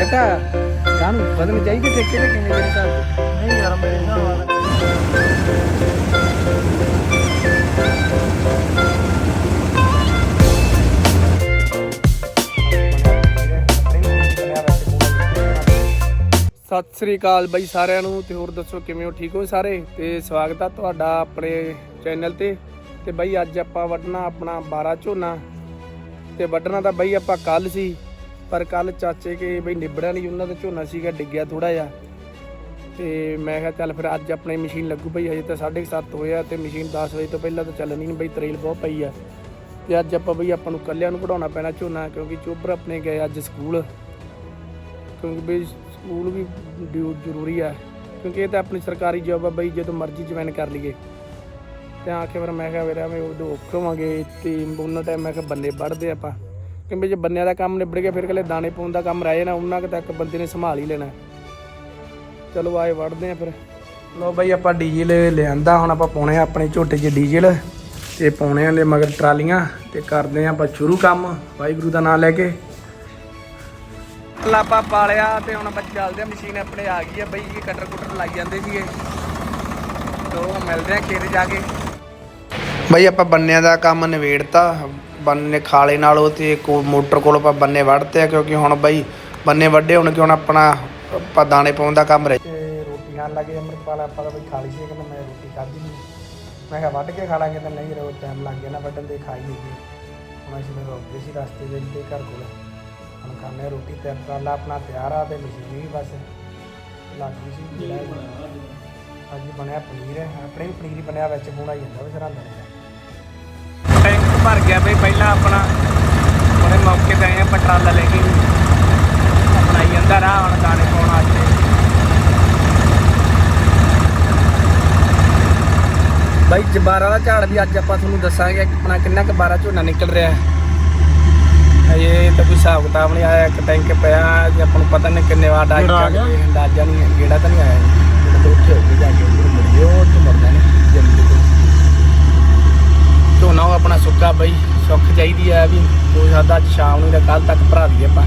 ਇਹ ਤਾਂ ਗਾਂ ਨੂੰ ਬਦਲਣੀ ਚਾਹੀਦੀ ਠੇਕੇ ਤੇ ਕਿਵੇਂ ਮੇਰੇ ਹਿਸਾਬ ਨਾਲ ਨਹੀਂ ਯਾਰ ਮੇਰੇ ਹਿਸਾਬ ਨਾਲ ਸਤਿ ਸ੍ਰੀ ਅਕਾਲ ਬਾਈ ਸਾਰਿਆਂ ਨੂੰ ਤੇ ਹੋਰ ਦੱਸੋ ਕਿਵੇਂ ਹੋ? ਠੀਕ ਹੋ ਸਾਰੇ? ਤੇ ਸਵਾਗਤ ਆ ਤੁਹਾਡਾ ਆਪਣੇ ਚੈਨਲ ਤੇ। ਤੇ ਬਾਈ ਅੱਜ ਆਪਾਂ ਵੱਢਣਾ ਆਪਣਾ 12 ਝੋਨਾ। ਤੇ ਵੱਢਣਾ ਤਾਂ ਬਾਈ ਆਪਾਂ ਕੱਲ ਸੀ। ਪਰ ਕੱਲ ਚਾਚੇ ਕੇ ਬਈ ਨਿਬੜਿਆ ਨਹੀਂ, ਉਹਨਾਂ ਦਾ ਝੋਨਾ ਸੀਗਾ, ਡਿੱਗਿਆ ਥੋੜਾ ਜਿਹਾ। ਤੇ ਮੈਂ ਕਿਹਾ ਚੱਲ ਫਿਰ ਅੱਜ ਆਪਣੀ ਮਸ਼ੀਨ ਲੱਗੂ ਪਈ ਅਜੇ ਤਾਂ 7:30 ਹੋਇਆ ਤੇ ਮਸ਼ੀਨ 10 ਵਜੇ ਤੋਂ ਪਹਿਲਾਂ ਤਾਂ ਚੱਲਣੀ ਨਹੀਂ ਬਈ, ਤਰੇਲ ਬਹੁਤ ਪਈ ਆ। ਤੇ ਅੱਜ ਆਪਾਂ ਬਈ, ਆਪਾਂ ਨੂੰ ਕੱਲਿਆਂ ਨੂੰ ਕਢਾਉਣਾ ਪੈਣਾ ਝੋਨਾ, ਕਿਉਂਕਿ ਚੋਬਰ ਆਪਣੇ ਗਏ ਅੱਜ ਸਕੂਲ। ਕਿਉਂਕਿ ਬਈ, ਸਕੂਲ ਵੀ ਡਿਊ ਜ਼ਰੂਰੀ ਆ। ਕਿਉਂਕਿ ਇਹ ਤਾਂ ਆਪਣੀ ਸਰਕਾਰੀ ਜੌਬ ਆ ਬਈ, ਜਦੋਂ ਮਰਜ਼ੀ ਜੁਆਇਨ ਕਰ ਲਈਏ। ਤੇ ਆ ਕੇ ਫਿਰ ਮੈਂ ਕਿਹਾ, ਵੀਰੇ ਮੈਂ ਉਦੋਂ ਔਖਵਾਂਗੇ ਤੇ ਉਹਨਾਂ ਟਾਈਮ ਮੈਂ ਕਿਹਾ, ਬੰਦੇ ਵੱਢਦੇ ਆਪਾਂ। ਕਿਉਂਕਿ ਜੇ ਬੰਨਿਆਂ ਦਾ ਕੰਮ ਨਿਬੜ ਗਿਆ, ਫਿਰ ਕੱਲੇ ਦਾਣੇ ਪਾਉਣ ਦਾ ਕੰਮ ਰਹਿ ਜਾਣਾ, ਉਹਨਾਂ ਕੁ ਤੱਕ ਬੰਦੇ ਨੇ ਸੰਭਾਲ ਹੀ ਲੈਣਾ। ਚਲੋ ਆਏ ਵੜਦੇ ਆ ਫਿਰ। ਲੋ ਬਈ ਆਪਾਂ ਡੀਜ਼ਲ ਲਿਆਂਦਾ, ਹੁਣ ਆਪਾਂ ਪਾਉਣੇ ਆ ਆਪਣੇ ਝੋਟੇ 'ਚ ਡੀਜ਼ਲ। ਤੇ ਪਾਉਣੇ ਆ ਲੈ ਮਗਰ ਟਰਾਲੀਆਂ ਤੇ ਕਰਦੇ ਆ ਆਪਾਂ ਸ਼ੁਰੂ ਕੰਮ, ਵਾਹਿਗੁਰੂ ਦਾ ਨਾਮ ਲੈ ਕੇ। ਕਲਾਪਾ ਪਾਲਿਆ ਤੇ ਹੁਣ ਆਪਾਂ ਚੱਲਦੇ ਆ, ਮਸ਼ੀਨ ਆਪਣੇ ਆ ਗਈ ਆ ਬਈ, ਇਹ ਕਟਰ ਕੁਟਰ ਲਾਈ ਜਾਂਦੇ ਸੀਗੇ। ਤੋ ਮਿਲਦੇ ਆ ਖੇਤ ਜਾ ਕੇ। ਬਈ ਆਪਾਂ ਬੰਨਿਆਂ ਦਾ ਕੰਮ ਨਿਬੇੜਤਾ ਬੰਨੇ ਖਾਲੇ ਨਾਲੋਂ ਤੇ ਕੋ ਮੋਟਰ ਕੋਲ ਆਪਾਂ ਬੰਨੇ ਵੜਤੇ ਆ ਕਿਉਂਕਿ ਹੁਣ ਬਈ ਬੰਨੇ ਵੱਡੇ ਹੁਣ ਕਿ ਹੁਣ ਆਪਣਾ ਆਪਾਂ ਦਾਣੇ ਪਾਉਣ ਦਾ ਕੰਮ ਰਹਿ ਤੇ ਰੋਟੀ ਖਾਣ ਲੱਗੇ ਅੰਮ੍ਰਿਤਪਾਲ ਆਪਾਂ ਤਾਂ ਬਈ ਸੀ ਮੈਂ ਰੋਟੀ ਖਾਧੀ ਨਹੀਂ ਮੈਂ ਕਿਹਾ ਵੱਢ ਕੇ ਖਾ ਲਾਂਗੇ ਤਾਂ ਨਹੀਂ ਰੋ ਟਾਈਮ ਲੱਗ ਗਿਆ ਨਾ ਵੱਢਣ ਦੇ ਖਾਈ ਨਹੀਂ ਹੁਣ ਅਸੀਂ ਫਿਰ ਰੁਕ ਗਏ ਸੀ ਰਸਤੇ ਦੇ ਵਿੱਚ ਤੇ ਘਰ ਕੋਲ। ਹੁਣ ਖਾਣੇ ਆ ਰੋਟੀ ਤੇ ਟਰਾਲਾ ਆਪਣਾ ਤਿਆਰ ਆ ਤੇ ਮਸ਼ੀਨ ਵੀ ਬਸ ਲੱਗ ਗਈ ਸੀ। ਜਿਹੜਾ ਅੱਜ। ਬਣਿਆ ਪਨੀਰ ਆਪਣੇ ਵੀ ਪਨੀਰ ਹੀ ਬਣਿਆ ਵਿੱਚ ਹੋਣਾ ਹੀ ਜਾਂਦਾ ਵੀ ਸਰਹੰਦ ਨੇ ਟੈਂਕ ਭਰ ਗਿਆ ਬਈ ਪਹਿਲਾਂ ਆਪਣਾ। ਉਹਨੇ ਮੌਕੇ ਤੇ ਆਏ ਆ ਪਟਰਾਲਾ ਲੈ ਕੇ। ਆਪਣਾ ਹੀ ਅੰਦਰ ਆ ਹੁਣ ਦਾਣੇ ਪਾਉਣ ਵਾਸਤੇ। ਬਾਈ ਜਬਾਰਾ ਦਾ ਝਾੜ ਵੀ ਅੱਜ ਆਪਾਂ ਤੁਹਾਨੂੰ ਦੱਸਾਂਗੇ ਕਿ ਆਪਣਾ ਕਿੰਨਾ ਕੁ ਬਾਰਾ ਝੋਨਾ ਨਿਕਲ ਰਿਹਾ। ਹੈ ਇਹ ਤਾਂ ਕੋਈ ਹਿਸਾਬ ਕਿਤਾਬ ਨਹੀਂ ਆਇਆ ਇੱਕ ਟੈਂਕ ਪਿਆ ਜੇ ਆਪਾਂ ਨੂੰ ਪਤਾ ਨਹੀਂ ਕਿੰਨੇ ਵਾਰ ਗਿਆ? ਅੰਦਾਜ਼ਾ ਨਹੀਂ ਹੈ ਗੇੜਾ ਤਾਂ ਨਹੀਂ ਆਇਆ। ਜਿਹੜਾ ਤਾਂ ਉੱਥੇ ਹੋ ਕੇ ਜਾ ਕੇ ਉੱਧਰ ਮੁੜ ਗਏ ਉਹ ਉੱਥੇ ਮੁੜਦਾ ਨਹੀਂ ਜਲਦੀ ਤੋਂ ਝੋਨਾ ਆਪਣਾ ਸੁੱਕਾ ਬਈ ਸੁੱਕ ਚਾਹੀਦੀ ਆ ਵੀ ਹੋ ਸਕਦਾ ਅੱਜ ਸ਼ਾਮ ਨੂੰ ਜਾਂ ਕੱਲ ਤੱਕ ਭਰਾ ਦਈਏ ਆਪਾਂ।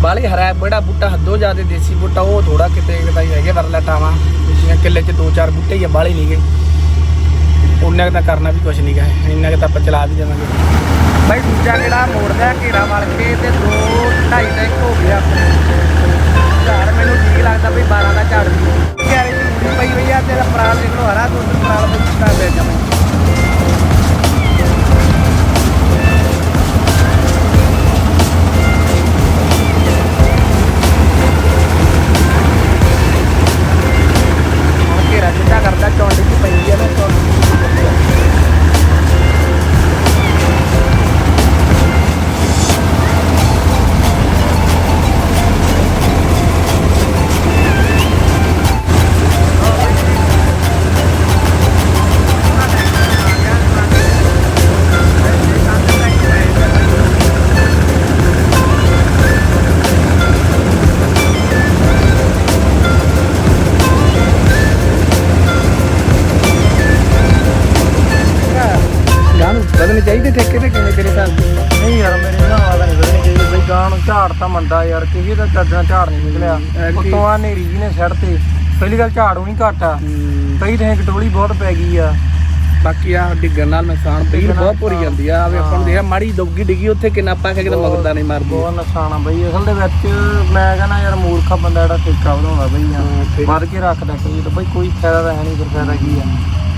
ਬਾਲੇ ਹਰਾ ਬੜਾ ਬੂਟਾ ਹੱਦੋ ਜਿਆਦੇ ਦੇਸੀ ਬੂਟਾ, ਉਹ ਥੋੜਾ ਕਿਤੇ ਕਿਤੇ ਹੀ ਹੈਗੇ ਵਰਲਾ ਟਾਵਾਂ ਜਿਵੇਂ ਕਿੱਲੇ 'ਚ ਦੋ ਚਾਰ ਬੂਟੇ ਹੀ ਆ ਬਾਲੇ ਨਹੀਂਗੇ ਉਹਨਾਂ ਕੁ ਕਰਨਾ ਵੀ ਕੁਝ ਨਹੀਂ ਗਾ ਇੰਨਾ ਕੁ ਤਾਂ ਆਪਾਂ ਚਲਾ ਵੀ ਜਾਵਾਂਗੇ ਬਾਈ ਦੂਜਾ ਜਿਹੜਾ ਮੋੜਦਾ ਘੇਰਾ ਵੜ ਕੇ ਤੇ ਦੋ ਢਾਈ ਦਾ ਇੱਕ ਹੋ ਗਿਆ। ਝਾੜ ਮੈਨੂੰ ਠੀਕ ਲੱਗਦਾ ਵੀ 12 ਦਾ ਝਾੜ ਵੀ। ਕਿਆਰੇ ਚ ਪਈ ਹੋਈ ਆ ਤੇਰਾ ਪਰਾਲ ਨਿਕਲੋ ਹਰਾ ਤੂੰ ਪਰਾਲ ਵਿੱਚ ਕਰ ਦੇ ਜਮਾ ਝਾੜ ਤਾਂ ਮੰਦਾ ਯਾਰ ਕਿਸੇ ਦਾ ਚੱਜਣਾ ਝਾੜ ਨਹੀਂ ਨਿਕਲਿਆ। ਐਤਕੀ- ਉਤੋਂ ਆ ਨੇਰੀ ਜੀ ਨੇ ਸਿਰ ਤੇ। ਪਹਿਲੀ ਗੱਲ ਝਾੜ ਨਹੀਂ ਘੱਟ ਆ। ਕਈ ਥਾਂ ਕਟੋਲੀ ਬਹੁਤ ਪੈ ਗਈ ਆ। ਬਾਕੀ ਆ ਡਿੱਗਣ ਨਾਲ ਨੁਕਸਾਨ ਪਈ ਬਹੁਤ ਭੁਰੀ ਜਾਂਦੀ ਆ। ਆਵੇ ਆਪਾਂ ਨੂੰ ਦੇਖਿਆ ਮਾੜੀ ਡੁੱਗੀ ਡਿੱਗੀ ਉੱਥੇ ਕਿੰਨਾ ਆਪਾਂ ਕਿਤੇ ਮਗਰਦਾ ਨਹੀਂ ਮਾਰਦੀ। ਬਹੁਤ ਨੁਕਸਾਨ ਆ ਬਈ। ਅਸਲ ਦੇ ਵਿੱਚ ਮੈਂ ਕਹਿੰਦਾ ਯਾਰ ਮੂਰਖਾ ਬੰਦਾ ਜਿਹੜਾ ਠੇਕਾ ਵਧਾਉਂਦਾ ਬਈ ਹਾਂ, ਆ ਠੀਕ। ਵੱਧ ਕੇ ਰੱਖਦਾ ਕਈ ਤਾਂ ਬਈ ਕੋਈ ਫਾਇਦਾ ਤਾਂ ਹੈ ਨਹੀਂ ਫਿਰ ਫਾਇਦਾ ਕੀ ਆ?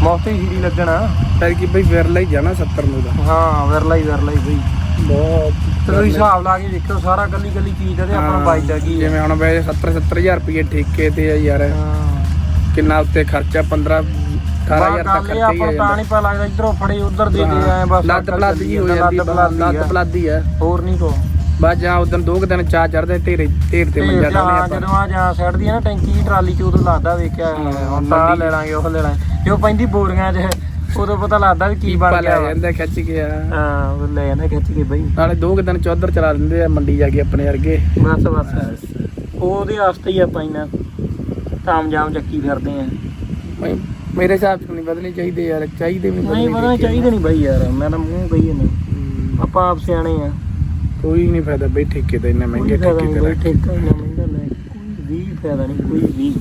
ਮੌਤੇ ਹੀ ਹੀਰੀ ਲੱਗਣਾ। ਫਿਰ ਕੀ ਬਈ ਵਿਰਲਾ ਹੀ ਜਾਣਾ 70 ਨੂੰ ਦਾ ਹਾਂ ਵਿਰਲਾ ਹੀ ਵਿਰਲਾ ਹੀ ਬਈ। ਬਹੁਤ ਤੇ ਤੁਸੀਂ ਹਿਸਾਬ ਲਾ ਕੇ ਦੇਖਿਓ ਸਾਰਾ ਕੱਲੀ ਕੱਲੀ ਚੀਜ਼ ਦਾ ਤੇ ਆਪਣਾ ਬਾਈਦਾ ਕੀ ਆ। ਜਿਵੇਂ ਹੁਣ ਬਈ 70 70000 ਰੁਪਏ ਠੇਕੇ ਤੇ ਆ ਯਾਰ। ਕਿੰਨਾ ਉੱਤੇ ਖਰਚਾ? 15 18000 ਤੱਕ ਗੱਲ ਇਹ ਖਰਚਾ ਹੀ ਆਪਾਂ ਆ ਨੂੰ ਤਾਂ ਨਹੀਂ ਪਤਾ ਲੱਗਦਾ ਇਧਰੋਂ ਫੜੇ ਉਧਰ ਦੇ ਦੇ ਐ ਬਸ ਲੱਦ ਅਕਲ ਬਲੱਦ ਜੀ ਹੋ ਜਾਂਦੀ ਆ ਬਲੱਦ ਲੱਦ ਹੀ ਆ। ਹੋਰ ਨਹੀਂ ਕੋ। ਬਸ ਜਾਂ ਉਦੋਂ ਦੋ ਕੁ ਦਿਨ ਚਾਹ ਚੜਦੇ ਢੇਰੇ ਢੇਰ ਤੇ ਮੰਜਾ ਤੇ ਡਾਉਣੇ ਹਾਂ ਆਪਾਂ। ਜਦੋਂ ਆ ਜਾਂ ਸਾਈਡ ਦੀ ਆ ਨਾ ਟੈਂਕੀ ਦੀ ਟਰਾਲੀ ਚ ਉਦੋਂ ਲੱਗਦਾ ਵੇਖਿਆ ਹਾਂ, ਹੁਣ ਤਾਂ ਆਹ ਮੰਡੀ। ਲੈ ਲਾਂਗੇ ਉਹ ਲੈ ਲਾਂਗੇ ਜੋ ਪੈਂਦੀ ਬੋਰੀਆਂ 'ਚ? ਉਦੋਂ ਪਤਾ ਲੱਗਦਾ ਵੀ ਕੀ ਬਣ ਲੈ ਗਿਆ। ਜਾਂਦਾ ਖਿੱਚ ਹਾਂ ਉਹ ਲੈ ਜਾਂਦਾ ਖਿੱਚ ਕੇ ਬਈ। ਨਾਲੇ ਦੋ ਕੁ ਦਿਨ ਚੌਧਰ ਚਲਾ ਦਿੰਦੇ ਆ ਮੰਡੀ ਜਾ ਕੇ ਆਪਣੇ ਵਰਗੇ। ਬਸ ਬਸ। ਉਹਦੇ ਵਾਸਤੇ ਹੀ ਆਪਾਂ ਇੰਨਾ ਤਾਮ ਜਾਮ ਚੱਕੀ ਫਿਰਦੇ ਆ। ਬਈ ਮੇਰੇ ਹਿਸਾਬ ਚ ਨਹੀਂ ਬਦਲਣੀ ਚਾਹੀਦੀ ਯਾਰ ਚਾਹੀਦੇ ਵੀ ਨਹੀਂ ਪਤਾ ਚਾਹੀਦੇ। ਨਹੀਂ ਬਈ ਯਾਰ ਮੈਂ ਤਾਂ ਮੂੰਹ ਕਹੀ ਜਾਂਦਾ। ਆਪਾਂ ਆਪ ਸਿਆਣੇ ਆ। ਕੋਈ ਨਹੀਂ ਫਾਇਦਾ ਬਈ ਠੇਕੇ ਤੇ ਇੰਨੇ ਮਹਿੰਗੇ ਠੇਕੇ ਨਹੀਂ ਤੇ ਬਈ ਰੱਖ। ਠੇਕਾ ਇੰਨਾ ਮਹਿੰਗਾ ਲੈ ਕੋਈ ਵੀ ਫਾਇਦਾ ਨਹੀਂ ਕੋਈ ਵੀ।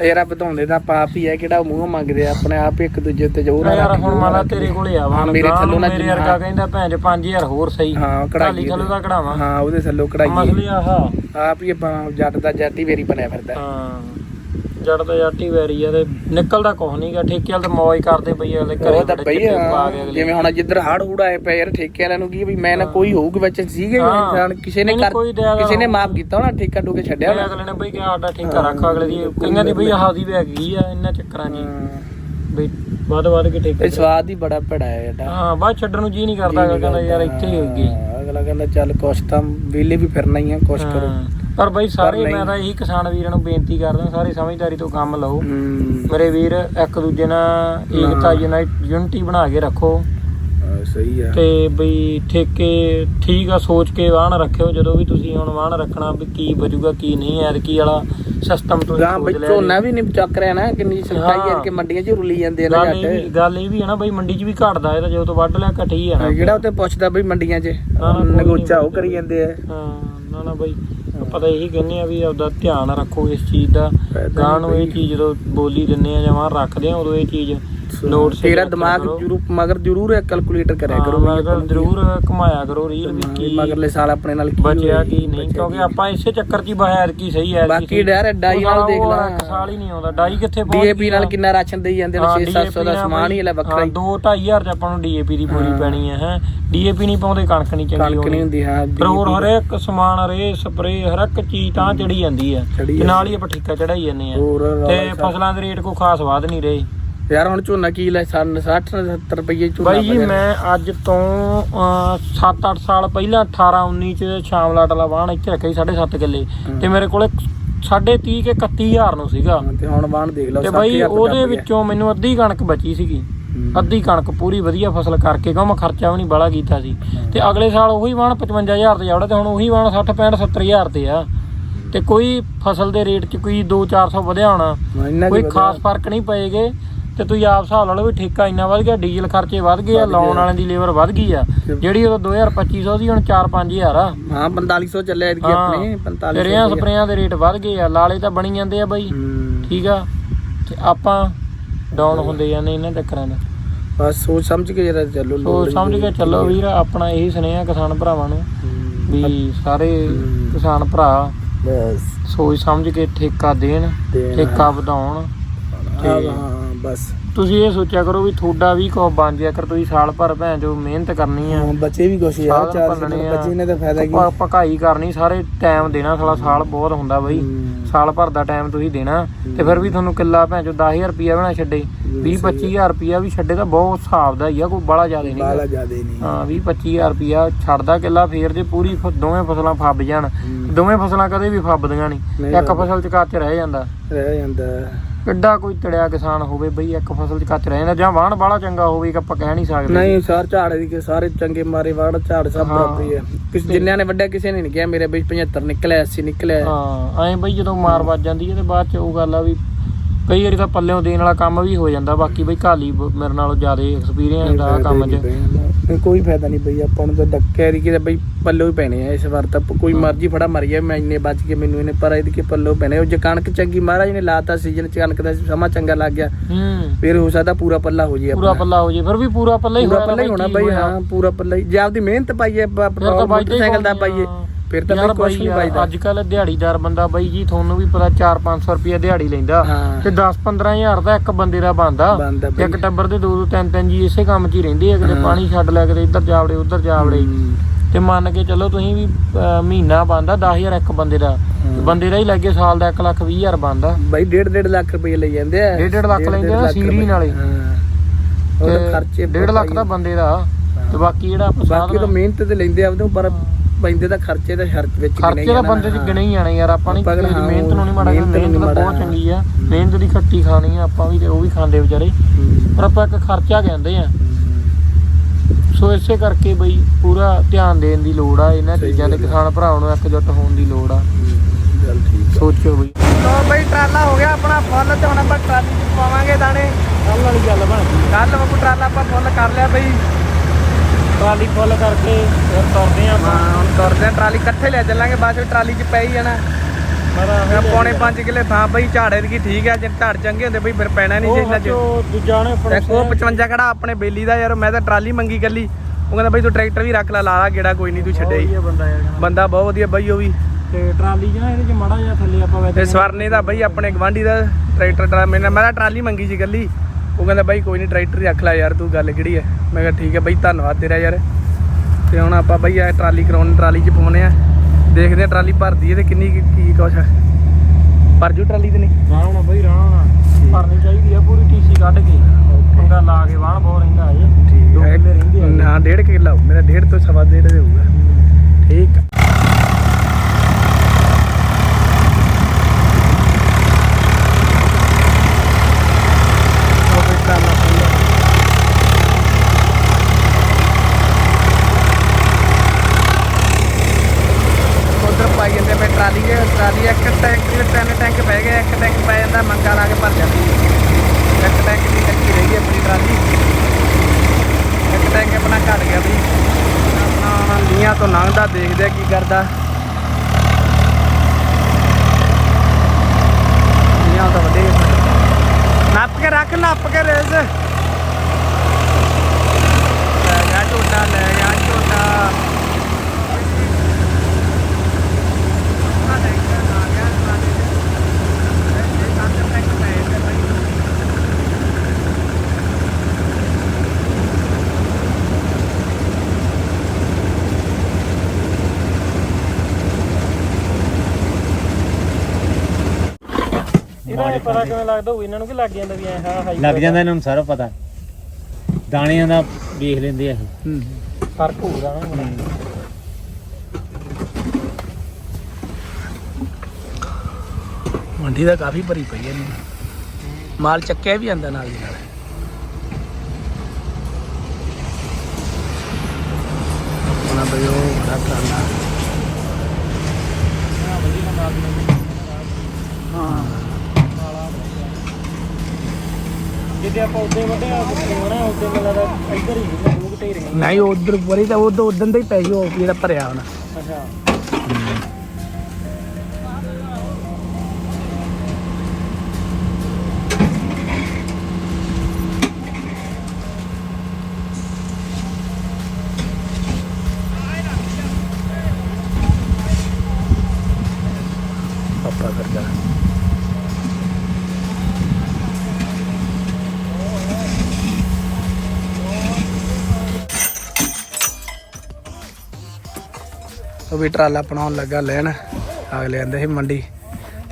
ਯਾਰ ਵਧਾਉਂਦੇ ਤਾਂ ਪਾਪ ਹੀ ਹੈ ਕਿਹੜਾ ਮੂੰਹ ਮੰਗਦੇ ਆ ਆਪਣੇ ਆਪ ਹੀ ਇੱਕ ਦੂਜੇ ਉੱਤੇ ਜ਼ੋਰ ਯਾਰ ਰੱਖ ਹੁਣ ਮਾਲਾ ਤੇਰੇ ਕੋਲੇ ਆ ਹਾਂ, ਵਾ ਮੇਰੇ ਥੱਲੋਂ ਨਾ ਮੇਰੇ ਵਰਗਾ ਕਹਿੰਦਾ ਭੈਣ ਚ 5000 ਹੋਰ ਸਹੀ। ਹਾਂ ਢਾਲੀ ਕਢਾਈ ਥੱਲੋਂ ਦਾ। ਕਢਾਵਾਂ। ਹਾਂ ਉਹਦੇ ਥੱਲੋਂ ਕਢਾਈ ਮਸਲੇ ਆਹ। ਆਪ ਹੀ ਆਪਾਂ ਜੱਟ ਦਾ ਜੱਟ ਹੀ ਵੇਰੀ ਬਣਿਆ ਫਿਰਦਾ। ਹਾਂ। ਜੜ ਤਾਂ ਜਾਟੀ ਵੈਰੀ ਆ ਤੇ ਨਿਕਲਦਾ ਕੁਛ ਨਹੀਂਗਾ ਠੇਕੇ ਵਾਲ ਤਾਂ ਮੌਜ ਕਰਦੇ ਪਈ ਅਗਲੇ ਘਰੇ ਉਹ ਤਾਂ ਬਈ ਕੇ ਅਗਲੇ। ਜਿਵੇਂ ਹੁਣ ਜਿੱਧਰ ਹੜ ਹੁੜ ਆਏ ਪਏ ਯਾਰ ਠੇਕੇ ਵਾਲਿਆਂ ਨੂੰ ਕੀ ਵੀ ਮੈਂ ਨਾ ਕੋਈ ਹੋਊਗਾ ਵਿੱਚ ਸੀਗੇ ਹਾਂ। ਇਨਸਾਨ ਕਿਸੇ ਨੇ ਨਹੀਂ, ਕਰ ਕੋਈ ਦਇਆ ਦਾ ਕਿਸੇ ਨੇ। ਮਾਫ ਕੀਤਾ ਹੋਣਾ ਠੇਕਾ ਟੂਕੇ ਛੱਡਿਆ ਅਗਲੇ ਹੋਣਾ ਅਗਲੇ ਨੇ ਬਈ ਕਿਹਾ ਸਾਡਾ ਠੇਕਾ ਰੱਖ ਅਗਲੇ ਦੀ। ਕਈਆਂ ਦੀ ਬਈ ਆਹ ਦੀ ਵੀ ਹੈਗੀ ਆ ਇਹਨਾਂ ਚੱਕਰਾਂ ਹਾਂ। ਬਈ ਵੱਧ ਵੱਧ ਕੇ ਠੇਕੇ ਇਹ ਸਵਾਦ ਹੀ ਬੜਾ ਭੜਾ ਹੈ ਇਹਦਾ। ਹਾਂ ਬਾਅਦ ਛੱਡਣ ਨੂੰ ਜੀ ਨਹੀਂ ਕਰਦਾ ਅਗਲਾ ਕਹਿੰਦਾ ਯਾਰ ਇੱਥੇ ਹੀ ਹੋਊਗੀ। ਅਗਲਾ ਕਹਿੰਦਾ ਚੱਲ ਕੁਛ ਤਾਂ ਵੇਲੇ ਵੀ ਫਿਰਨਾ ਹੀ ਆ ਕੁਛ ਕਰੋ। ਹਾਂ। ਪਰ ਬਈ ਸਾਰੇ। ਮੈਂ ਤਾਂ ਇਹੀ ਕਿਸਾਨ ਵੀਰਾਂ ਨੂੰ ਬੇਨਤੀ ਕਰਦਾ ਸਾਰੇ ਸਮਝਦਾਰੀ ਤੋਂ ਕੰਮ ਲਓ। ਮੇਰੇ ਵੀਰ ਇੱਕ ਦੂਜੇ ਨਾਲ ਏਕਤਾ ਯੂਨਾਈਟ ਯੂਨਿਟੀ ਬਣਾ ਕੇ ਰੱਖੋ। ਸਹੀ ਆ। ਤੇ ਬਈ ਠੇਕੇ ਠੀਕ ਆ ਸੋਚ ਕੇ ਵਾਹਣ ਰੱਖਿਓ ਜਦੋਂ ਵੀ ਤੁਸੀਂ ਹੁਣ ਵਾਹਣ ਰੱਖਣਾ ਵੀ ਕੀ ਬਚੂਗਾ ਕੀ ਨਹੀਂ ਐਤਕੀ ਵਾਲਾ ਸਿਸਟਮ ਤੁਸੀਂ ਗਾਂ ਬਈ ਝੋਨਾ ਵੀ ਨਹੀਂ ਚੱਕ ਰਿਹਾ ਨਾ ਕਿੰਨੀ ਹਾਂ। ਹੈ ਕਿ ਮੰਡੀਆਂ 'ਚ ਰੁਲੀ ਜਾਂਦੇ ਆ ਨਾ ਗੱਲ ਇਹ ਵੀ ਜੱਟ ਗੱਲ ਇਹ ਵੀ ਹੈ ਨਾ ਬਈ ਮੰਡੀ 'ਚ ਵੀ ਘਟਦਾ ਇਹ ਤਾਂ ਜਦੋਂ ਤੋਂ ਵੱਢ ਲਿਆ ਘਟੀ ਆ। ਜਿਹੜਾ ਉੱਤੇ ਪੁੱਛਦਾ ਬਈ ਮੰਡੀਆਂ 'ਚ ਨਗੋਚਾ ਉਹ ਕਰੀ ਜਾਂਦੇ ਆ। ਹਾਂ। ਨਾ ਨਾ ਬਈ ਆਪਾਂ ਤਾਂ ਇਹੀ ਕਹਿੰਦੇ ਆ ਵੀ ਆਪਦਾ ਧਿਆਨ ਰੱਖੋ ਇਸ ਚੀਜ਼ ਦਾ ਗਾਂ ਨੂੰ ਇਹ। ਚੀਜ਼ ਜਦੋਂ ਬੋਲੀ ਦਿੰਨੇ ਆ ਜਾਂ ਵਾਹਣ ਰੱਖਦੇ ਆ ਉਦੋਂ ਇਹ ਚੀਜ਼ ਨੋਟ ਤੇਰਾ ਦਿਮਾਗ। ਜ਼ਰੂਰ ਮਗਰ ਜ਼ਰੂਰ ਕੈਲਕੂਲੇਟਰ ਕਰਿਆ ਕਰੋ ਮਗਰ ਜ਼ਰੂਰ ਘਮਾਇਆ ਕਰੋ ਰੀਲ ਵੀ ਕੀ ਮਗਰਲੇ ਸਾਲ ਆਪਣੇ ਨਾਲ ਕੀ ਬਚਿਆ ਕੀ ਨਹੀਂ ਕਿਉਂਕਿ। ਆਪਾਂ ਇਸੇ ਚੱਕਰ 'ਚ ਹੀ ਬਹਾਇਰ ਕੀ ਸਹੀ ਹੈ ਬਾਕੀ ਡਰ ਡਾਈ ਨਾਲ ਦੇਖ ਲਾ। ਸਾਲ ਹੀ ਨਹੀਂ ਆਉਂਦਾ ਡਾਈ ਕਿੱਥੇ ਪਹੁੰਚ ਡੀਏਪੀ ਨਾਲ ਕਿੰਨਾ ਰਾਸ਼ਨ ਦੇਈ ਜਾਂਦੇ ਨੇ 6-700 ਦਾ ਸਮਾਨ ਹੀ ਲੈ ਵੱਖਰਾ ਹੀ। 2-2500 ਚ ਆਪਾਂ ਨੂੰ ਡੀਏਪੀ ਦੀ ਬੋਲੀ ਪੈਣੀ ਹੈ। ਹੈ ਡੀਏਪੀ ਨਹੀਂ ਪਾਉਂਦੇ ਕਣਕ ਨਹੀਂ ਚੰਗੀ ਕਣਕ ਨਹੀਂ ਹੁੰਦੀ ਹਾਂ ਪਰ ਹੋਰ ਹਰੇਕ ਸਮਾਨ ਰੇ ਸਪਰੇ ਹਰ ਇੱਕ ਚੀਜ਼ ਤਾਂ ਚੜੀ ਜਾਂਦੀ ਹੈ ਤੇ ਨਾਲ ਹੀ ਆਪਾਂ ਠੇਕਾ ਚੜਾਈ ਜਾਂਦੇ ਆ। ਹੋਰ ਤੇ ਫਸਲਾਂ ਦੇ ਰੇਟ ਕੋ ਖਾਸ ਵਾਧ ਨਹੀਂ ਰਹੇ। ਯਾਰ ਹੁਣ ਝੋਨਾ ਕੀ ਲੈ 60 70 ਰੁਪਏ ਝੋਨਾ ਬਾਈ ਜੀ। ਮੈਂ ਅੱਜ ਤੋਂ 7-8 ਸਾਲ ਪਹਿਲਾਂ 18-19 ਚ ਸ਼ਾਮਲਾਟ ਵਾਲਾ ਵਾਹਣ ਇੱਥੇ ਰੱਖਿਆ ਸੀ 7.5 ਕਿੱਲੇ। ਤੇ ਮੇਰੇ ਕੋਲੇ 30 ਕੇ 31000 ਨੂੰ ਸੀਗਾ। ਤੇ ਹੁਣ ਬਾਣ ਦੇਖ ਲਓ ਤੇ 60 ਬਾਈ ਉਹਦੇ। ਵਿੱਚੋਂ ਮੈਨੂੰ ਅੱਧੀ ਕਣਕ ਬਚੀ ਸੀਗੀ। ਅੱਧੀ ਕਣਕ ਪੂਰੀ ਵਧੀਆ ਫਸਲ ਕਰਕੇ ਕਿਉਂ ਮੈਂ ਖਰਚਾ ਵੀ ਨਹੀਂ ਬੜਾ ਕੀਤਾ ਸੀ। ਤੇ ਅਗਲੇ ਸਾਲ ਉਹੀ ਵਾਣ 55000 ਤੇ ਜਾਵੜਾ ਤੇ ਹੁਣ ਉਹੀ ਵਾਣ 60 65 70000 ਤੇ ਆ। ਤੇ ਕੋਈ ਫਸਲ ਦੇ ਰੇਟ 'ਚ ਕੋਈ 2-400 ਵਧਿਆ ਹੋਣਾ। ਕੋਈ ਖਾਸ ਫ਼ਰਕ ਨਹੀਂ ਪਏਗੇ। ਤੇ ਤੁਸੀਂ ਆਪ ਹਿਸਾਬ ਲਾ ਲਓ ਵੀ ਠੇਕਾ ਇੰਨਾ ਵੱਧ ਗਿਆ ਡੀਜ਼ਲ ਖਰਚੇ ਵੱਧ ਗਏ ਆ ਲਾਉਣ। ਵਾਲਿਆਂ ਦੀ ਲੇਬਰ ਵੱਧ ਗਈ ਆ ਜਿਹੜੀ ਉਦੋਂ 2025 ਦੀ ਹੁਣ 4-5000 ਆ ਹਾਂ 4500 ਚੱਲਿਆ ਇਹਦੀ ਆਪਣੇ 4500 ਤੇ ਰਿਆਂ ਸਪਰੇਆਂ ਦੇ ਰੇਟ ਵੱਧ ਗਏ ਆ ਲਾਲੇ ਤਾਂ ਬਣੀ ਜਾਂਦੇ ਆ ਬਾਈ। ਠੀਕ ਆ ਤੇ ਆਪਾਂ ਡਾਊਨ ਹੁੰਦੇ ਜਾਂਦੇ ਇਹਨਾਂ ਚੱਕਰਾਂ ਦਾ ਬਸ ਸੋਚ ਸਮਝ ਕੇ ਜਰਾ ਚੱਲੋ ਸੋ ਲੋੜ ਸਮਝ ਕੇ ਚੱਲੋ ਵੀਰ ਆਪਣਾ ਇਹੀ ਸੁਨੇਹਾ ਕਿਸਾਨ ਭਰਾਵਾਂ ਨੂੰ। ਵੀ ਸਾਰੇ। ਕਿਸਾਨ ਭਰਾ ਬਸ ਸੋਚ ਸਮਝ ਕੇ ਠੇਕਾ ਦੇਣ। ਠੇਕਾ ਵਧਾਉਣ ਹਾਂ ਬਸ। ਤੁਸੀਂ ਇਹ ਸੋਚਿਆ ਕਰੋ ਵੀ ਤੁਹਾਡਾ ਵੀ ਕੋ ਬਣ ਜਾਇਆ ਕਰ ਤੁਸੀਂ ਸਾਲ ਭਰ ਭੈਣ ਜੋ ਮਿਹਨਤ ਕਰਨੀ ਆ। ਹਾਂ, ਬਚੇ ਵੀ ਕੁਛ ਯਾਰ ਚਾਰ ਸਾਲ ਆ। ਬਚੇ ਨੇ ਤਾਂ ਫਾਇਦਾ ਕੀ? ਪ- ਭਕਾਈ ਕਰਨੀ ਸਾਰੇ ਟਾਈਮ ਦੇਣਾ ਸਾਲਾ ਸਾਲ ਬਹੁਤ ਹੁੰਦਾ ਬਈ। ਹੂੰ। ਸਾਲ ਭਰ ਦਾ ਟਾਈਮ ਤੁਸੀਂ ਦੇਣਾ ਤੇ ਫਿਰ ਵੀ ਤੁਹਾਨੂੰ ਕਿੱਲਾ ਭੈਣ ਜੋ 10000 ਰੁਪਿਆ ਬਣਾ ਛੱਡੇ। 20 25000 ਰੁਪਿਆ ਵੀ ਛੱਡੇ ਤਾਂ ਬਹੁਤ ਹਿਸਾਬ ਦਾ ਹੀ ਆ ਕੋਈ ਬੜਾ ਜ਼ਿਆਦਾ ਨਹੀਂ ਬਾਲਾ ਜ਼ਿਆਦੇ ਨਹੀਂ। ਹਾਂ 20 25000 ਰੁਪਿਆ ਛੱਡਦਾ ਕਿੱਲਾ ਫੇਰ ਜੇ ਪੂਰੀ ਫ- ਦੋਵੇਂ ਫਸਲਾਂ ਫੱਬ ਜਾਣ। ਹੂੰ। ਦੋਵੇਂ ਫਸਲਾਂ ਕਦੇ ਵੀ ਫੱਬਦੀਆਂ ਨਹੀਂ। ਨਹੀਂ ਇੱਕ। ਫਸਲ ਚ ਕੱਚ ਰਹਿ ਜਾਂਦਾ। ਰਹਿ ਜਾਂਦਾ। ਕਿੱਡਾ ਕੋਈ ਤੜਿਆ ਕਿਸਾਨ ਹੋਵੇ ਬਈ ਇੱਕ ਫਸਲ ਚ ਕੱਚ ਰਹਿ ਜਾਂਦਾ ਜਾਂ ਵਾਹਣ ਬਾਲਾ ਚੰਗਾ ਹੋਵੇ ਕਿ ਆਪਾਂ ਕਹਿ ਨਹੀਂ ਸਕਦੇ। ਨਹੀਂ ਸਾਰ ਝਾੜ ਦੀ ਕਿ ਸਾਰੇ ਚੰਗੇ ਮਾਰੇ ਵਾੜ ਝਾੜ ਸਭ। ਬਰਾਬਰ ਹੀ ਹੈ। ਕਿਸ ਜਿੰਨਿਆਂ ਨੇ ਵੱਡਿਆ ਕਿਸੇ ਨੇ ਨਹੀਂ ਕਿਹਾ ਮੇਰੇ ਬਈ 75 ਨਿਕਲਿਆ 80 ਨਿਕਲਿਆ। ਹਾਂ ਐਂ ਬਈ ਜਦੋਂ ਮਾਰ ਵੱਜ ਜਾਂਦੀ ਹੈ ਤੇ ਬਾਅਦ ਚ ਉਹ ਗੱਲ ਆ ਵੀ ਕਈ ਵਾਰੀ ਤਾਂ ਪੱਲਿਓਂ ਦੇਣ ਵਾਲਾ ਕੰਮ ਵੀ ਹੋ ਜਾਂਦਾ ਬਾਕੀ ਬਈ ਕਾਲੀ ਮੇਰੇ ਨਾਲੋਂ ਜ਼ਿਆਦਾ ਐਕਸਪੀਰੀਅੰਸ ਦਾ ਕੰਮ 'ਚ। ਨਹੀਂ, ਕੋਈ ਫਾਇਦਾ ਨਹੀਂ ਬਈ ਆਪਾਂ ਨੂੰ ਤਾਂ ਡੱਕਿਆ ਦੀ ਕਿ ਬਈ ਪੱਲੋ ਹੀ ਪੈਣੇ ਆ ਇਸ ਵਾਰ ਤਾਂ ਕੋਈ ਮਰਜ਼ੀ ਫੜਾ ਮਰ ਗਿਆ ਮੈਂ ਇੰਨੇ ਬਚ ਕੇ ਮੈਨੂੰ ਇਹਨੇ ਪਰ ਇਹਦੇ ਕੇ ਪੱਲੋ ਪੈਣੇ ਉਹ ਜੇ ਕਣਕ ਚੰਗੀ ਮਹਾਰਾਜ ਨੇ ਲਾਤਾ ਸੀਜ਼ਨ ਚ ਕਣਕ ਦਾ ਸਮਾਂ ਚੰਗਾ ਲੱਗ ਗਿਆ ਹੂੰ। ਫਿਰ ਹੋ ਸਕਦਾ ਪੂਰਾ ਪੱਲਾ ਹੋ ਜੇ ਪੂਰਾ ਪੱਲਾ ਹੋ ਜੇ ਫਿਰ ਵੀ ਪੂਰਾ ਪੱਲਾ ਹੀ ਪੂਰਾ ਹੋਇਆ ਪੱਲਾ ਹੀ ਹੋਣਾ ਬਈ? ਹਾਂ ਪੂਰਾ ਪੱਲਾ ਹੀ ਜੇ ਆਪਦੀ ਮਿਹਨਤ ਪਾਈਏ ਆਪਾਂ ਫਿਰ ਤਾਂ ਪੈਟਰੋਲ ਬਾਈਕ ਮੋਟਰਸਾਈਕਲ ਦਾ ਪਾਈਏ। ਫਿਰ ਤਾਂ ਬਈ ਕੁਛ ਨਹੀਂ ਪਾਈਦਾ ਅੱਜ ਕੱਲ ਦਿਹਾੜੀਦਾਰ ਬੰਦਾ ਬਾਈ ਜੀ ਤੁਹਾਨੂੰ ਵੀ ਪਤਾ 4-500 ਰੁਪਏ ਦਿਹਾੜੀ ਲੈਂਦਾ ਤੇ 10-15000 ਦਾ ਇੱਕ ਬੰਦੇ ਦਾ ਬੰਦਾ ਬਈ। ਇੱਕ ਟੱਬਰ ਦੇ ਦੋ ਦੋ ਤਿੰਨ ਤਿੰਨ ਜੀ ਇਸੇ ਕੰਮ 'ਚ ਹੀ ਰਹਿੰਦੇ ਆ ਕਿਤੇ। ਪਾਣੀ ਛੱਡ ਲਿਆ ਕਿਤੇ ਇੱਧਰ ਜਾਵੜੇ ਉੱਧਰ ਜਾਵੜੇ। ਤੇ ਮੰਨ ਕੇ ਚੱਲੋ ਤੁਸੀਂ ਵੀ ਮਹੀਨਾ ਬੰਦਾ 10000 ਇੱਕ ਬੰਦੇ ਦਾ। ਬੰਦੇ ਦਾ ਹੀ ਲੱਗੇ ਸਾਲ ਦਾ 1 ਲੱਖ 20 ਹਜ਼ਾਰ ਬੰਦਾ ਬਾਈ 1.5 1.5 ਲੱਖ ਰੁਪਏ ਲਈ ਜਾਂਦੇ ਆ। ਡੇਢ ਡੇਢ ਲੱਖ ਲੈਂਦੇ ਆ ਸੀਰੀ। ਨਾਲੇ। ਹਾਂ। ਉਹ ਖਰਚੇ 1.5 ਲੱਖ ਦਾ ਬੰਦੇ ਦਾ। ਤੇ ਬਾਕੀ ਜਿਹੜਾ ਆਪਾਂ ਬਾਕੀ ਤਾਂ ਮਿਹਨਤ ਤੇ ਲੈਂਦੇ ਆ ਉਹਦੇ ਪਰ ਪੈਂਦੇ ਤਾਂ ਖਰਚੇ ਦਾ ਖਰਚ ਵਿੱਚ ਗਿਣੇ ਖਰਚੇ ਦਾ ਬੰਦੇ 'ਚ ਗਿਣੇ ਹੀ ਆਣੇ ਯਾਰ ਆਪਾਂ ਨਹੀਂ ਦੀ ਮਿਹਨਤ ਨੂੰ ਨਹੀਂ ਮਾੜਾ ਮਿਹਨਤ ਤਾਂ ਬਹੁਤ। ਚੰਗੀ ਆ ਮਿਹਨਤ ਦੀ ਖੱਟੀ ਖਾਣੀ ਆ ਆਪਾਂ ਵੀ ਤੇ ਉਹ ਵੀ ਖਾਂਦੇ ਵਿਚਾਰੇ। ਪਰ ਆਪਾਂ ਇੱਕ ਖਰਚਾ ਕਹਿੰਦੇ ਆ। ਸੋ ਇਸੇ ਕਰਕੇ ਬਈ ਪੂਰਾ ਧਿਆਨ ਦੇਣ ਦੀ ਲੋੜ ਆ ਇਹਨਾਂ ਚੀਜ਼ਾਂ ਤੇ। ਕਿਸਾਨ ਭਰਾਵਾਂ ਨੂੰ ਇਕਜੁੱਟ ਹੋਣ ਦੀ ਲੋੜ ਆ। ਠੀਕ ਸੋਚੋ ਬਈ। ਲੋ ਬਈ ਟਰਾਲਾ ਹੋ ਗਿਆ ਆਪਣਾ ਫੁੱਲ ਤੇ ਹੁਣ ਆਪਾਂ ਟਰਾਲੀ ਚ ਪਾਵਾਂਗੇ ਦਾਣੇ। ਕੱਲ ਵਾਲੀ ਗੱਲ ਬਣ ਗਈ। ਕੱਲ ਵਾਂਗੂ ਟਰਾਲਾ ਆਪਾਂ ਫੁੱਲ ਕਰ ਲਿਆ ਬਈ। ਟਰਾਲੀ ਫੁੱਲ ਕਰਕੇ ਫਿਰ ਤੁਰਦੇ ਆ ਹਾਂ ਹੁਣ ਤੁਰਦੇ ਆ ਟਰਾਲੀ ਇਕੱਠੇ ਲੈ ਚੱਲਾਂਗੇ ਬਾਅਦ ਵਿੱਚ ਟਰਾਲੀ 'ਚ ਪੈ ਹੀ ਜਾਣਾ। ਮੈਂ ਪੌਣੇ 5 ਕਿਲੇ ਥਾਂ ਬਈ ਝਾੜੇ ਦੀ ਠੀਕ ਹੈ ਜੇ ਝਾੜ ਚੰਗੇ ਹੁੰਦੇ ਬਈ ਫਿਰ ਪੈਣਾ ਨਹੀਂ ਉਹ ਚਾਹੀਦਾ ਜੇ ਹਜੋ ਦੂਜਾ ਨੇ ਇੱਕ ਉਹ 55 ਕਿਹੜਾ ਆਪਣੇ ਬੇਲੀ ਦਾ ਯਾਰ ਮੈਂ ਤਾਂ ਟਰਾਲੀ ਮੰਗੀ ਕੱਲੀ ਉਹ ਕਹਿੰਦਾ ਬਈ ਤੂੰ ਟਰੈਕਟਰ ਵੀ ਰੱਖ ਲੈ ਲਾ ਲਾ ਗੇੜਾ ਕੋਈ ਨਹੀਂ ਤੂੰ ਛੱਡੇ ਹੀ। ਬੰਦਾ ਬਹੁਤ ਵਧੀਆ ਬਈ ਉਹ ਵੀ। ਤੇ ਟਰਾਲੀ 'ਚ ਨਾ ਇਹਦੇ 'ਚ ਮੜਾ ਜਿਹਾ ਥੱਲੇ ਆਪਾਂ ਤੇ ਵੈਸੇ ਸਵਰਨੇ ਦਾ ਬਈ ਆਪਣੇ ਗਵਾਂਢੀ ਦਾ ਟਰੈਕਟਰ ਟਰਾ ਮੈਂ ਮੈਂ ਤਾਂ ਟਰਾਲੀ ਮੰਗੀ ਸੀ ਕੱਲੀ ਉਹ ਕਹਿੰਦਾ ਬਈ ਕੋਈ ਨਹੀਂ ਟਰੈਕਟਰ ਹੀ ਰੱਖ ਲੈ ਯਾਰ ਤੂੰ ਗੱਲ ਕਿਹੜੀ ਹੈ? ਮੈਂ ਕਿਹਾ ਠੀਕ ਹੈ ਬਈ ਧੰਨਵਾਦ ਤੇਰਾ ਯਾਰ। ਤੇ ਹੁਣ ਆਪਾਂ ਬਈ ਇਹ ਟਰਾਲੀ ਕਰਾਉਣ ਟਰਾਲੀ 'ਚ ਪਾਉਣੇ ਆ ਦੇਖਦੇ ਆ ਟਰਾਲੀ ਭਰਦੀ ਹੈ ਤੇ ਕਿੰਨੀ ਕੀ- ਕੀ ਕੁਛ ਹੈ। ਭਰ ਜੂ ਟਰਾਲੀ ਤੇ ਨਹੀਂ? ਰਾਣਾ ਬਈ ਰਾਣਾ ਭਰਨੀ ਚਾਹੀਦੀ ਆ ਪੂਰੀ ਟੀਸੀ ਕੱਢ ਕੇ। ਪੰਗਾ ਲਾ ਕੇ ਵਾਹਣ ਬਹੁਤ ਰਹਿੰਦਾ ਇਹ। ਠੀਕ ਦੋ ਹੈ ਕਿੱਲੇ ਰਹਿੰਦੇ ਆ ਹਾਂ ਡੇਢ ਕਿੱਲਾ ਹੋਊ। ਮੇਰਾ ਡੇਢ ਤੋਂ ਸਵਾ ਡੇਢ ਦੇ ਹੋਊਗਾ। ਠੀਕ ਆ ਉਹ ਵੀ ਟਰਾਲਾ ਸਹੀ ਆ। ਉੱਧਰ ਪਾਈ ਜਾਂਦੇ ਪਏ ਟਰਾਲੀ ਦੇ ਟਰਾਲੀ ਇੱਕ ਟੈਂਕ ਦੇ ਤਿੰਨ ਟੈਂਕ ਪੈ ਗਏ ਇੱਕ ਟੈਂਕ ਪੈ ਜਾਂਦਾ ਮੰਗਾ ਲਾ ਕੇ ਭਰ ਜਾਂਦੀ ਹੈ। ਇੱਕ ਟੈਂਕ ਦੀ ਕੱਚੀ ਰਹੀ ਹੈ ਆਪਣੀ ਟਰਾਲੀ ਇੱਕ ਟੈਂਕ ਆਪਣਾ ਘਟ ਗਿਆ ਵੀ ਆਪਣਾ ਹੁਣ ਲੀਆਂ ਤੋਂ ਲੰਘਦਾ ਦੇਖਦੇ ਆ ਕੀ ਕਰਦਾ। ਲੀਆਂ ਤਾਂ ਵੱਡੇ ਨੱਪ ਕੇ ਰੱਖ, ਨੱਪ ਕੇ ਰੇਸ। ਲੈ ਜਾ ਝੋਟਾ ਲੈ ਜਾ ਝੋਟਾ ਆ ਟੈਂਕ ਆ ਗਿਆ ਟਰਾਲੀ ਦੇ ਇਹ ਸੱਤ ਟੈਂਕ ਪਏ ਨੇ ਬਾਈ ਇਹਦਾ ਨੀ ਪਤਾ ਕਿਵੇਂ ਲੱਗਦਾ ਹੋਊ ਇਹਨਾਂ ਨੂੰ ਕਿ ਲੱਗ ਜਾਂਦਾ ਵੀ ਐ ਹਾਂ ਹਾਈ ਲੱਗ ਜਾਂਦਾ ਇਹਨਾਂ ਨੂੰ ਸਾਰਾ ਪਤਾ। ਦਾਣਿਆਂ ਦਾ ਵੇਖ ਲੈਂਦੇ ਆ ਇਹ। ਹੂੰ। ਫ਼ਰਕ ਹੋਊਗਾ ਨਾ ਮੰਡੀ ਦਾ ਕਾਫੀ ਭਰੀ ਪਈ ਹੈ ਨਹੀਂ ਮਾਲ ਚੱਕਿਆ ਵੀ ਆਂਦਾ ਨਾਲ ਦੀ ਨਾਲ। ਆਪਣਾ ਬਈ ਉਹ ਬੜਾ ਟਰਾਲਾ ਹਾਂ। ਜਿੱਦੇ ਆਪਾਂ ਉੱਤੇ ਵੱਡੇ ਹੋਣਾ ਉੱਤੇ ਮੈਨੂੰ ਲੱਗਦਾ ਇੱਧਰ ਹੀ ਹੁੰਦਾ ਦੂਰ ਕਿਤੇ ਹੀ ਰਹਿਣਾ ਨਹੀਂ ਉਧਰ ਬਰੀ ਤਾਂ ਉਦੋਂ ਉਦੋਂ ਦਾ ਹੀ ਪੈ ਗਿਆ ਉਹ ਜਿਹੜਾ ਭਰਿਆ ਹੁਣ। ਅੱਛਾ। ਉਹ ਵੀ ਟਰਾਲਾ ਬਣਾਉਣ ਲੱਗਾ ਲੈਣ ਅਗਲੇ ਆਂਦੇ ਸੀ ਮੰਡੀ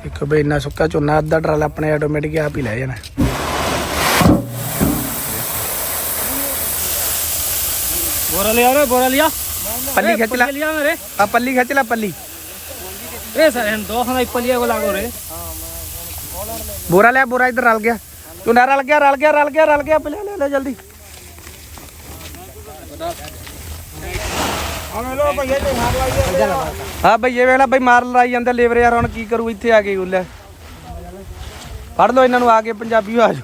ਦੇਖੋ ਬਈ ਇੰਨਾ ਸੁੱਕਾ ਝੋਨਾ ਅੱਧਾ ਟਰਾਲਾ ਆਪਣੇ ਆਟੋਮੈਟਿਕ ਆਪ ਹੀ ਲੈ ਜਾਣਾ बोरा लिया रे बोरा लिया पल्ली खींच ला। लिया रे ਆ ਪੱਲੀ ਖਿੱਚ ਲੈ ਪੱਲੀ रे सर हम दो खाना पलिया को लागो रे ਬੋਰਾ ਲਿਆ ਬੋਰਾ ਇੱਧਰ ਰਲ ਗਿਆ ਤੂੰ ਨਾ ਰਲ ਗਿਆ ਰਲ ਗਿਆ ਰਲ ਗਿਆ ਰਲ ਗਿਆ ਲੈ ਲੈ ਲੈ ਜਲਦੀ ਹਾਂ ਬਈ ਇਹ ਵੇਲਾ ਬਈ ਮਾਰ ਲੜਾਈ ਜਾਂਦੇ ਲੇਬਰ ਯਾਰ ਹੁਣ ਕੀ ਕਰੂ ਇੱਥੇ ਆ ਕੇ ਗੁੱਲੇ ਫੜ ਲਓ ਇਹਨਾਂ ਨੂੰ ਆ ਕੇ ਪੰਜਾਬੀ ਆ ਜਾਓ।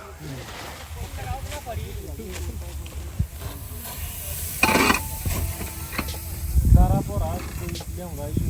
ਸਾਰਾ ਭੋਰਾ ਲਿਆਉਂਦਾ ਜੀ।